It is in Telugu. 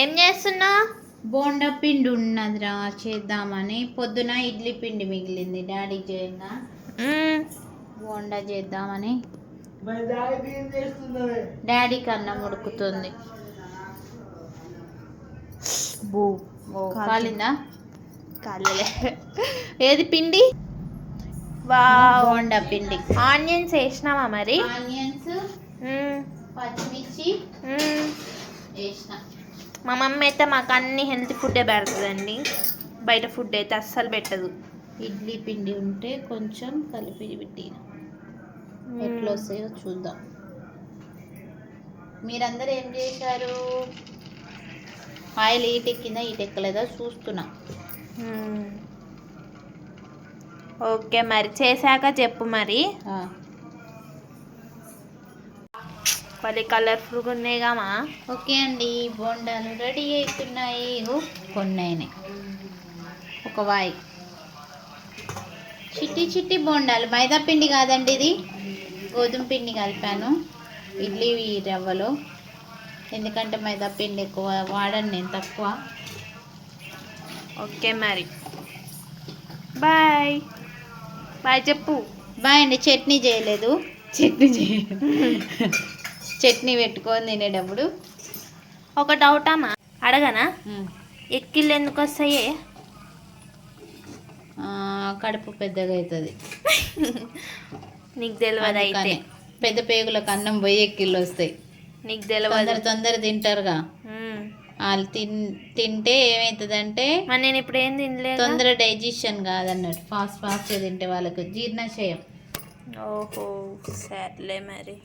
ఏం చేస్తున్నావు? బోండా పిండి ఉన్నదిరా చేద్దామని. పొద్దున ఇడ్లీ పిండి మిగిలింది. డాడీ చేయంగా బోండా చేద్దామని. డాడీకి అన్నం ఉడుకుతుంది బూ. ఓ కాలిందా? కాలే ఏది పిండి? వావ్. బోండా పిండి. ఆనియన్స్ వేసినావా మరి? ఆనియన్స్. పచ్చిమిర్చి మా మమ్మీ అయితే మాకు అన్ని హెల్తీ ఫుడ్డే పెడుతుందండి. బయట ఫుడ్ అయితే అస్సలు పెట్టదు. ఇడ్లీ పిండి ఉంటే కొంచెం కలిపి పెట్టిన ఎట్లా వస్తాయో చూద్దాం. మీరందరూ ఏం చేశారు? ఆయిల్ ఈట్ ఎక్కిందా ఈట్ ఎక్కలేదా? చూస్తున్నా. ఓకే మరి చేశాక చెప్పు మరి. మళ్ళీ కలర్ఫుల్గా ఉన్నాయిగామా ఓకే అండి బోండాలు రెడీ అవుతున్నాయి కొన్ని అయినాయి. ఒక వాయి. చిట్టి చిట్టి బోండాలు. మైదా పిండి కాదండి ఇది. గోధుమ పిండి కలిపాను. ఇడ్లీ రవ్వలో. ఎందుకంటే మైదా పిండి ఎక్కువ వాడను నేను తక్కువ. ఓకే మరి. బాయ్. బాయ్ చెప్పు. బాయ్ అండి చట్నీ చేయలేదు. చట్నీ చేయలేదు చట్నీ పెట్టుకొని తినేటప్పుడు. ఒక డౌట్ అమ్మా అడగనా ఎక్కిళ్ళు ఎందుకు వస్తాయి? కడుపు పెద్దగా అవుతుంది నీకు తెలియదు అయితే. పెద్ద పేగులకు అన్నం పోయి ఎక్కిళ్ళు వస్తాయి. నీకు తొందర తెలియదు తొందర తింటారుగా. వాళ్ళు తిన్ తింటే ఏమవుతుందంటే మరి నేను ఇప్పుడు ఏం తినలేదు తొందర డైజెషన్ కాదన్నట్టు. ఫాస్ట్ ఫాస్ట్గా తింటే వాళ్ళకు జీర్ణాశయం. ఓహో సర్లే మరి.